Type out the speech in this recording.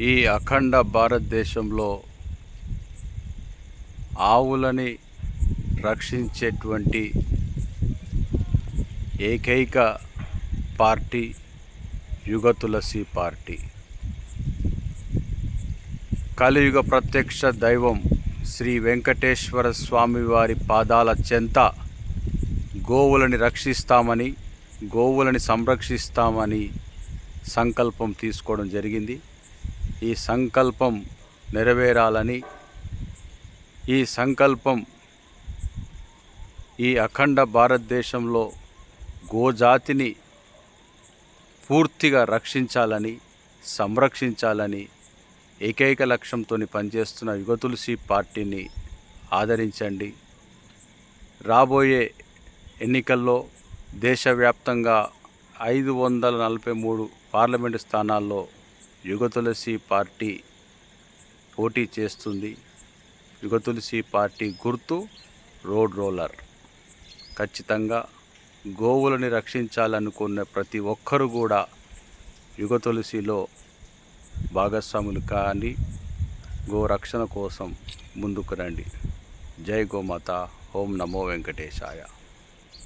ఈ అఖండ భారతదేశంలో ఆవులని రక్షించేటువంటి ఏకైక పార్టీ యుగ తులసి పార్టీ. కలియుగ ప్రత్యక్ష దైవం శ్రీ వెంకటేశ్వర స్వామి వారి పాదాల చెంత గోవులని రక్షిస్తామని గోవులని సంరక్షిస్తామని సంకల్పం తీసుకోవడం జరిగింది. ఈ సంకల్పం నెరవేరాలని ఈ సంకల్పం ఈ అఖండ భారతదేశంలో గోజాతిని పూర్తిగా రక్షించాలని సంరక్షించాలని ఏకైక లక్ష్యంతో పనిచేస్తున్న యుగతులసి పార్టీని ఆదరించండి. రాబోయే ఎన్నికల్లో దేశవ్యాప్తంగా ఐదు వందల నలభై మూడు పార్లమెంటు స్థానాల్లో యుగతులసి పార్టీ పోటీ చేస్తుంది. యుగతులసి పార్టీ గుర్తు రోడ్ రోలర్. ఖచ్చితంగా గోవులని రక్షించాలనుకున్న ప్రతి ఒక్కరు కూడా యుగతులసిలో భాగస్వాములు కానీ గోరక్షణ కోసం ముందుకు రండి. జై గోమాత ఓం నమో వెంకటేశాయ.